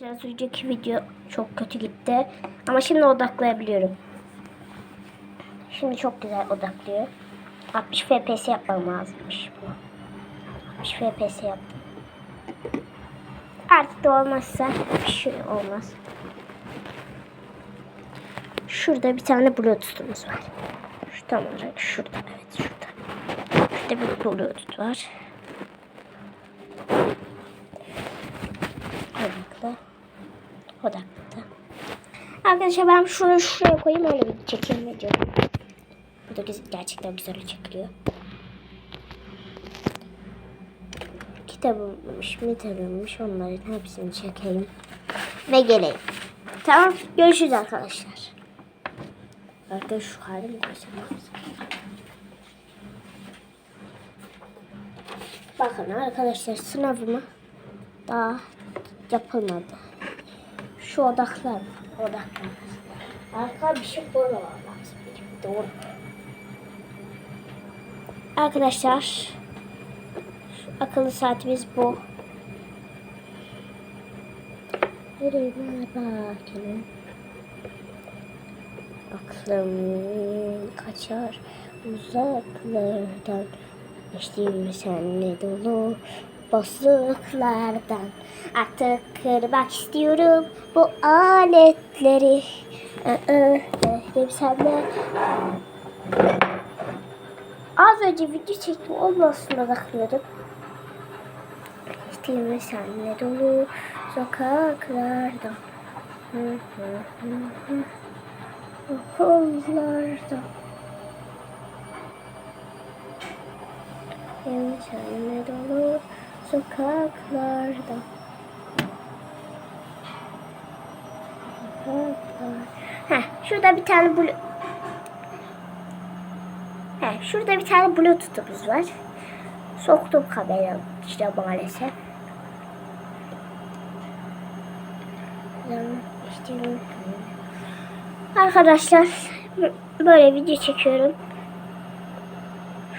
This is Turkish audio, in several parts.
Biraz önceki video çok kötü gitti. Ama şimdi odaklayabiliyorum. Şimdi çok güzel odaklıyor. 60 FPS yapmam lazımmış bu. 60 FPS yaptım. Artık da olmazsa bir şey olmaz. Şurada bir tane bluetooth'umuz var. Şu tam olarak şurada. Evet şurada. Şurada bir bluetooth var. Arkadaşlar ben şunu şuraya koyayım öyle bir çekeyim video. Bu da gerçekten güzel çekiliyor. Kitabımmış, mitabımmış onların hepsini çekeyim. Ve geleyim. Tamam görüşürüz arkadaşlar. Arkadaşlar şu halimi göstermem Bakın arkadaşlar sınavımı daha yapılmadı. Şu odaklar, odaklar. Arka bir şey koymalar lazım. Doğru. Arkadaşlar, akıllı saatimiz bu. Nereye bakalım. Aklım kaçar uzaklardan. Geçtiğim senle dolu boşluklardan. Artık kırmak istiyorum bu aletleri. Benim senle Az önce video çektim olmasın odaklıyordum. Geçtiğim senle dolu sokaklardan. Okullardan. Benim senle dolu sokaklarda. Sokaklar. Heh, şurada bir tane blu... Heh, şurada bir tane bluetooth'umuz var. Soktum kameraya işte maalesef. Arkadaşlar böyle video çekiyorum.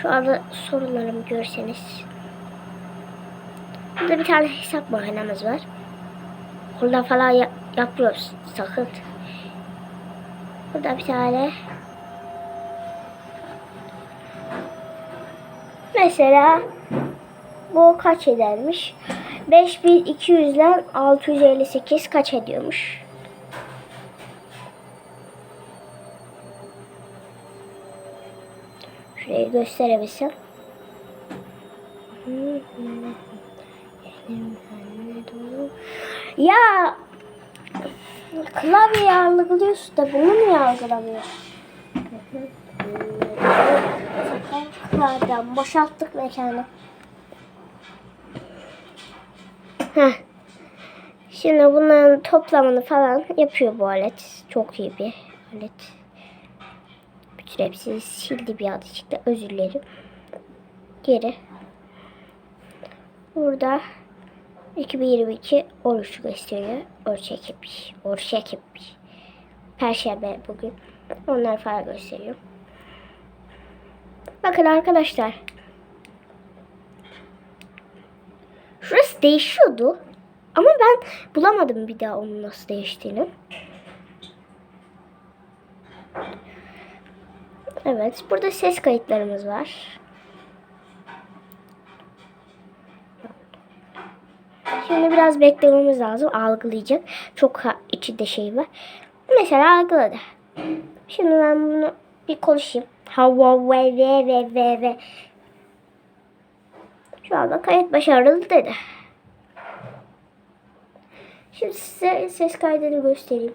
Şu anda sorularımı görseniz. Burada bir tane hesap makinemiz var. Burada falan ya- yapıyoruz sakın. Burada bir tane Mesela bu kaç edermiş? 5200 ile 658 kaç ediyormuş? Şurayı gösterebilsem. Ya klavyeyi algılıyorsun da bunu niye algılamıyorsun? Sokaklardan boşalttık mekanı. Heh. Şimdi bunların toplamını falan yapıyor bu alet. Çok iyi bir alet. Bütün hepsini sildi bir adı çıktı. Özür dilerim. Geri. Burada 2022 oruç gösteriyor. Oruç ekipmiş. Oruç ekipmiş. Perşembe bugün. Onlar falan gösteriyor. Bakın arkadaşlar. Şurası değişiyordu. Ama ben bulamadım bir daha onun nasıl değiştiğini. Evet. Burada ses kayıtlarımız var. Şimdi biraz beklememiz lazım. Algılayacak. Çok içinde şey var. Mesela algıladı. Şimdi ben bunu bir konuşayım. Hava ve ve ve ve ve. Şu anda kayıt başarılı dedi. Şimdi size ses kaydını göstereyim.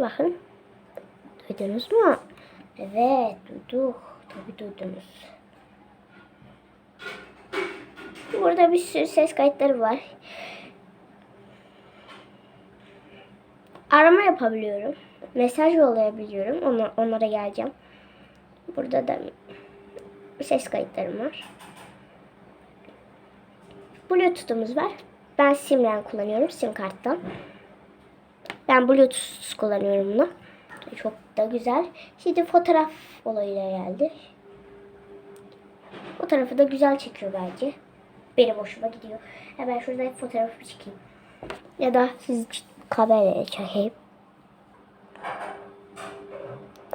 Bakın. Duydunuz mu? Evet duyduk. Tabii duydunuz. Burada bir sürü ses kayıtları var. Arama yapabiliyorum. Mesaj yollayabiliyorum. Ona, onlara geleceğim. Burada da ses kayıtlarım var. Bluetooth'umuz var. Ben Simren kullanıyorum sim karttan. Ben Bluetooth kullanıyorum bunu. Çok da güzel. Şimdi fotoğraf olayıyla geldi. Fotoğrafı da güzel çekiyor bence. Benim hoşuma gidiyor. Hemen şurada fotoğrafı çekeyim. Ya da siz kameraya çekeyim.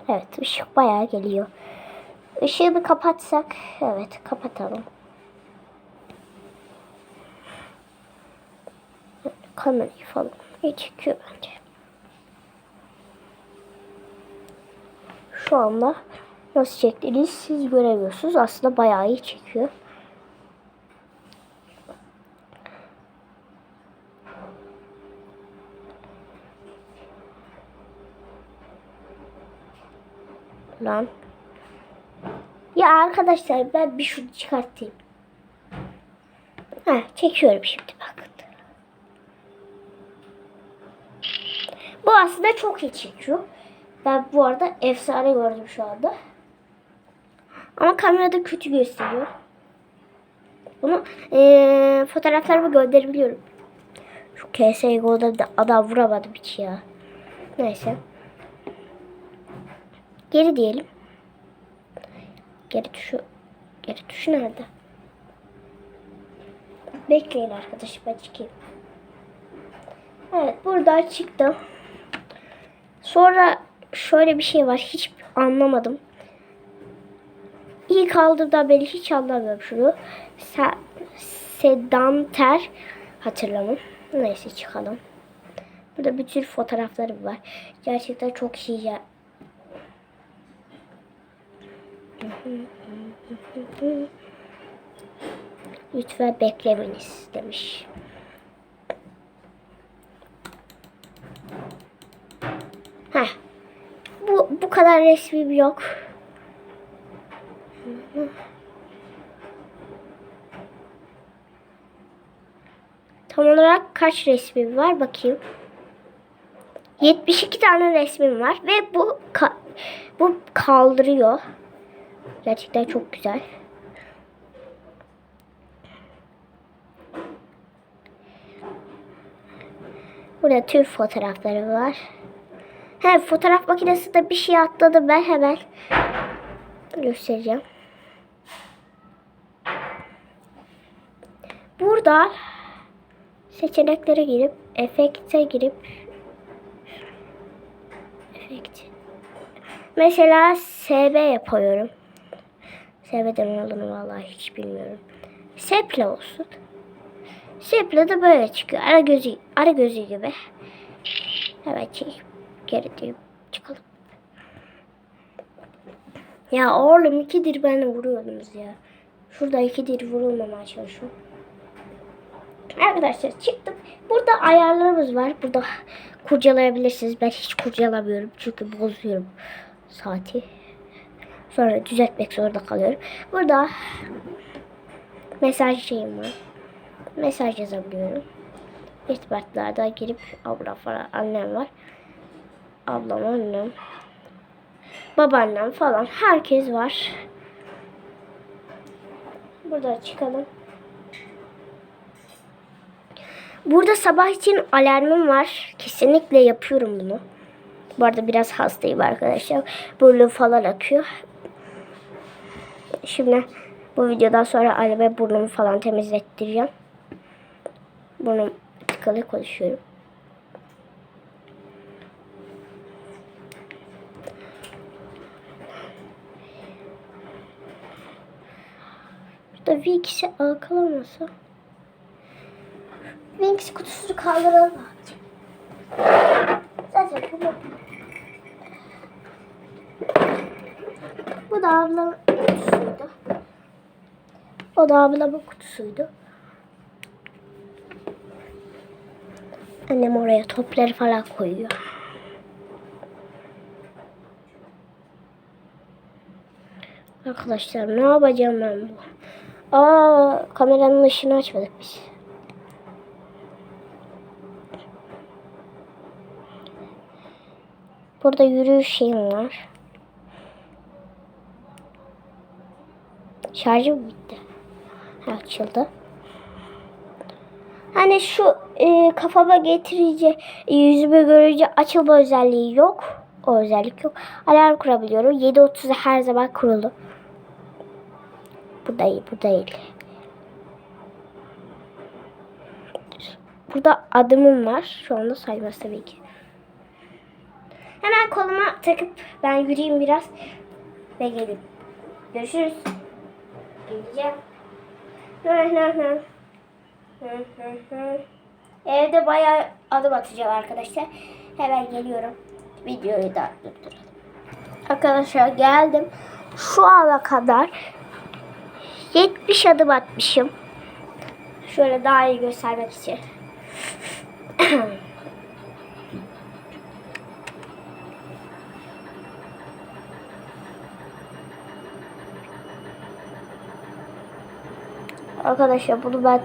Evet ışık bayağı geliyor. Işığı bir kapatsak. Evet kapatalım. Kamerayı falan iyi çekiyor bence. Şu anda nasıl çektiğini siz göremiyorsunuz. Aslında bayağı iyi çekiyor. Lan. Ya arkadaşlar ben bir şunu çıkartayım. Ha çekiyorum şimdi bakın. Bu aslında çok iyi çekiyor. Ben bu arada efsane gördüm şu anda. Ama kamerada kötü gösteriyor. Bunu eee fotoğraflarımı gönderebiliyorum. Şu CSGO'da da adam vuramadım hiç ya. Neyse. Geri diyelim. Geri tuşu. Geri tuşu nerede? Bekleyin arkadaşım ben çıkayım. Evet burada çıktım. Sonra şöyle bir şey var. Hiç anlamadım. İlk aldığımda beri hiç anlamıyorum şunu. Se sedanter hatırlamam. Neyse çıkalım. Burada bir tür fotoğraflarım var. Gerçekten çok iyi ya. Lütfen beklemeniz demiş. Heh. Bu, bu kadar resmim yok. Tam olarak kaç resmim var bakayım. 72 tane resmim var ve bu ka- bu kaldırıyor. Gerçekten çok güzel. Burada tüm fotoğrafları var. He fotoğraf makinesinde bir şey atladım ben hemen göstereceğim. Burada seçeneklere girip efekte girip efekt. Mesela SB yapıyorum. SB'den olduğunu vallahi hiç bilmiyorum. Sepla olsun. Sepla da böyle çıkıyor. Ara gözü, ara gözü gibi. Evet çekip geri deyip çıkalım. Ya oğlum ikidir beni vuruyordunuz ya. Şurada ikidir vurulmamaya çalışıyorum. Arkadaşlar çıktık. Burada ayarlarımız var. Burada kurcalayabilirsiniz. Ben hiç kurcalamıyorum. Çünkü bozuyorum saati. Sonra düzeltmek zorunda kalıyorum. Burada mesaj şeyim var. Mesaj yazabiliyorum. İrtibatlarda girip abla falan annem var. Ablam annem. Babaannem falan herkes var. Burada çıkalım. Burada sabah için alarmım var. Kesinlikle yapıyorum bunu. Bu arada biraz hastayım arkadaşlar. Burnum falan akıyor. Şimdi bu videodan sonra anneme burnumu falan temizlettireceğim. Burnum tıkalı konuşuyorum. Burada Winx'i arkalamasa. Winx kutusunu kaldıralım. Zaten bu Bu da ablamın kutusuydu. O da ablamın kutusuydu. Annem oraya topları falan koyuyor. Arkadaşlar ne yapacağım ben bu? Aa kameranın ışığını açmadık biz. Burada yürüyüş şeyim var. Şarjım bitti. Açıldı. Hani şu e, kafama getirici, e, yüzümü görünce açılma özelliği yok. O özellik yok. Alarm kurabiliyorum. 7.30'da her zaman kurulu. Bu değil, bu değil. Burada adımım var. Şu anda saymaz tabii ki. Hemen koluma takıp ben yürüyeyim biraz ve geleyim. Görüşürüz. Geleceğim. Evde bayağı adım atacağım arkadaşlar. Hemen geliyorum. Videoyu da durduralım. Arkadaşlar geldim. Şu ana kadar 70 adım atmışım. Şöyle daha iyi göstermek için. Arkadaşlar bunu ben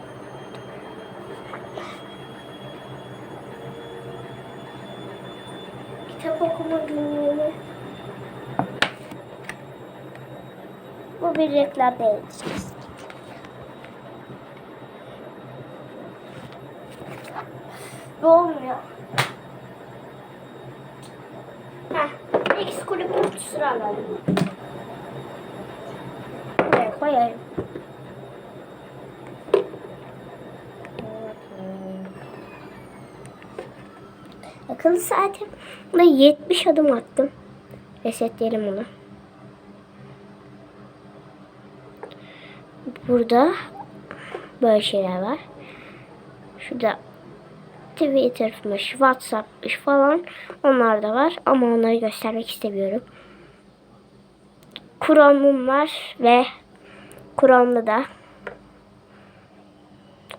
kitap okuma günlüğünü bu bir reklam değil. Bu olmuyor. Heh, X kulüp kutusunu alalım. Buraya koyayım. Akıllı saatim. Buna 70 adım attım. Resetleyelim bunu. Burada böyle şeyler var. Şurada Twitter'mış, Whatsapp'mış falan onlar da var ama onları göstermek istemiyorum. Chrome'um var ve Chrome'da da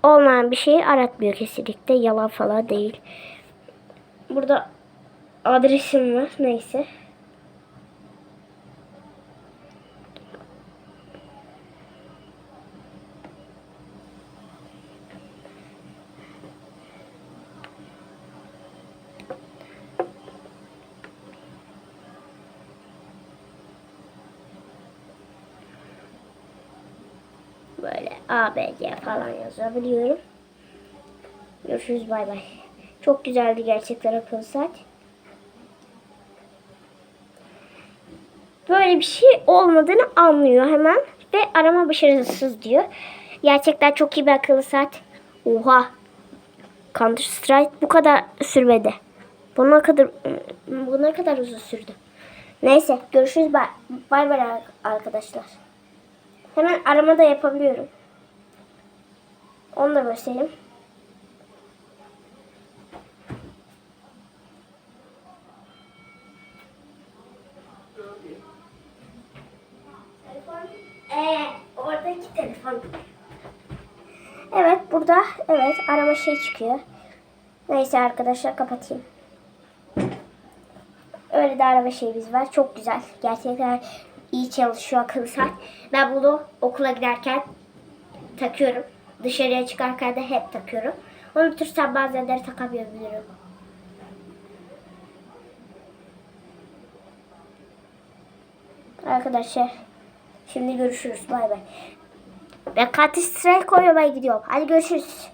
olmayan bir şeyi aratmıyor kesinlikle. Yalan falan değil. Burada adresim var. Neyse. Böyle A, B, C falan yazabiliyorum. Görüşürüz bay bay. Çok güzeldi gerçekten akıllı saat. Böyle bir şey olmadığını anlıyor hemen ve arama başarısız diyor. Gerçekten çok iyi bir akıllı saat. Oha. Counter Strike bu kadar sürmedi. Buna kadar buna kadar uzun sürdü. Neyse görüşürüz bay bay arkadaşlar. Hemen arama da yapabiliyorum. Onu da göstereyim. Telefon. Ee, oradaki telefon. Evet burada evet arama şey çıkıyor. Neyse arkadaşlar kapatayım. Öyle de araba şeyimiz var. Çok güzel. Gerçekten iyi çalışıyor akıllı saat. Ben bunu okula giderken takıyorum. Dışarıya çıkarken de hep takıyorum. Unutursam bazenleri takamayabilirim. Arkadaşlar şimdi görüşürüz. Bay bay. Ben Counter Strike oynamaya gidiyorum. Hadi görüşürüz.